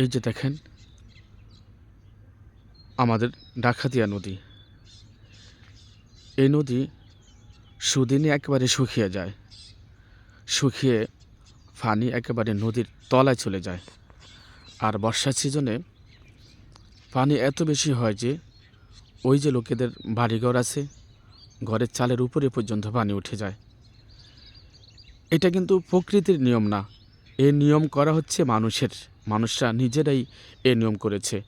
এই যে দেখেন, আমাদের ডাকাতিয়া নদী। এই নদী সুদিনে একেবারে শুকিয়ে যায়, শুকিয়ে পানি একেবারে নদীর তলায় চলে যায়। আর বর্ষার সিজনে পানি এত বেশি হয় যে ওই যে লোকেদের বাড়িঘর আছে, ঘরের চালের উপরে পর্যন্ত পানি উঠে যায়। এটা কিন্তু প্রকৃতির নিয়ম না, এ নিয়ম করা হচ্ছে মানুষের। মানুষরা নিজেরাই এ নিয়ম করেছে।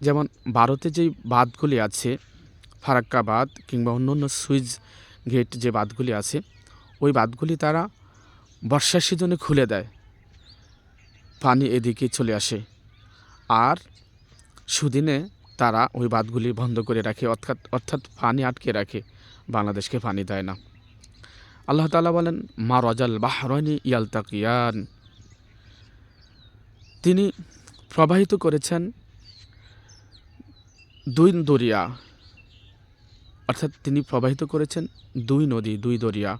যেমন ভারতে যেই বাঁধগুলি আছে, ফারাক্কা বাঁধ কিংবা অন্য অন্য সুইচ গেট যে বাঁধগুলি আছে, ওই বাঁধগুলি তারা বর্ষার সিজনে খুলে দেয়। পানি এদিকে চলে আসে। আর সুদিনে তারা ওই বাঁধগুলি বন্ধ করে রাখে, অর্থাৎ অর্থাৎ পানি আটকে রাখে। বাংলাদেশকে পানি দেয় না। আল্লাহ তাআলা বলেন, মা রজাল বাহরনি ইয়ালতাকিয়ান। তিনি প্রবাহিত করেছেন দুই দরিয়া। অর্থাৎ তিনি প্রবাহিত করেছেন দুই নদী, দুই দরিয়া।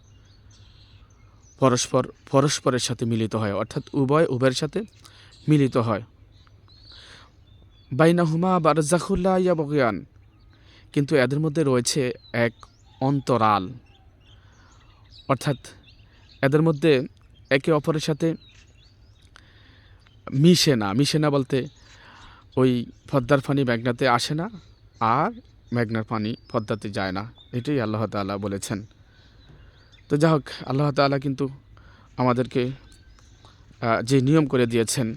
পরস্পর, পরস্পরের সাথে মিলিত হয়, অর্থাৎ উভয় উভয়ের সাথে মিলিত হয়। বাইনাহুমা বারজাখুল্লাহ ইয়া বগিয়ান কিন্তু এদের মধ্যে রয়েছে এক অন্তরাল। অর্থাৎ এদের মধ্যে একে অপরের সাথে মিশে না মিশে না বলতে ওই পদ্মার পানি মেঘনাতে আসে না আর মেঘনার পানি পদ্মাতে যায় না, এটাই আল্লাহ তাআলা বলেছেন। তো যা হোক, আল্লাহ তাআলা কিন্তু আমাদেরকে যে নিয়ম করে দিয়েছেন,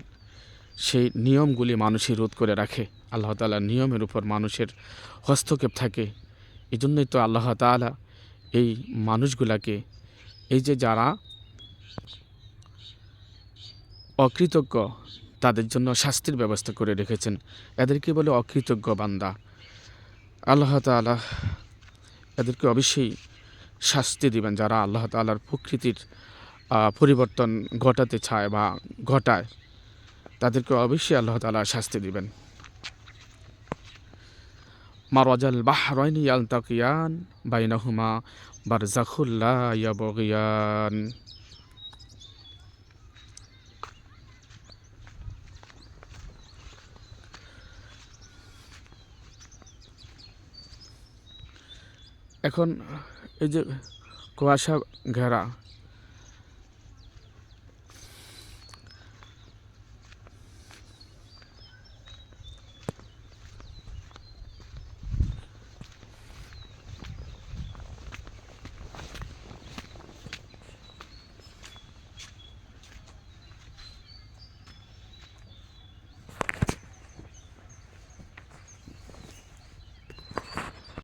সেই নিয়মগুলি মানুষই রোধ করে রাখে। আল্লাহ তাআলার নিয়মের উপর মানুষের হস্তক্ষেপ থাকে। এই জন্যই তো আল্লাহ তাআলা এই মানুষগুলাকে, এই যে যারা অকৃতজ্ঞ। তাদের জন্য শাস্তির ব্যবস্থা করে রেখেছেন। এদেরকে বলে অকৃতজ্ঞ বান্দা। আল্লাহ তাআলা এদেরকে অবশ্যই শাস্তি দিবেন। যারা আল্লাহ তাআলার প্রকৃতির পরিবর্তন ঘটাতে চায় বা ঘটায়, তাদেরকে অবশ্যই আল্লাহ তাআলা শাস্তি দিবেন। মারাজাল বাহরাইনি ইয়ালতাকিয়ান বাইনাহুমা বারজাখুল্লা ইয়াবগিয়ান। এখন এই যে কুয়াশা ঘেরা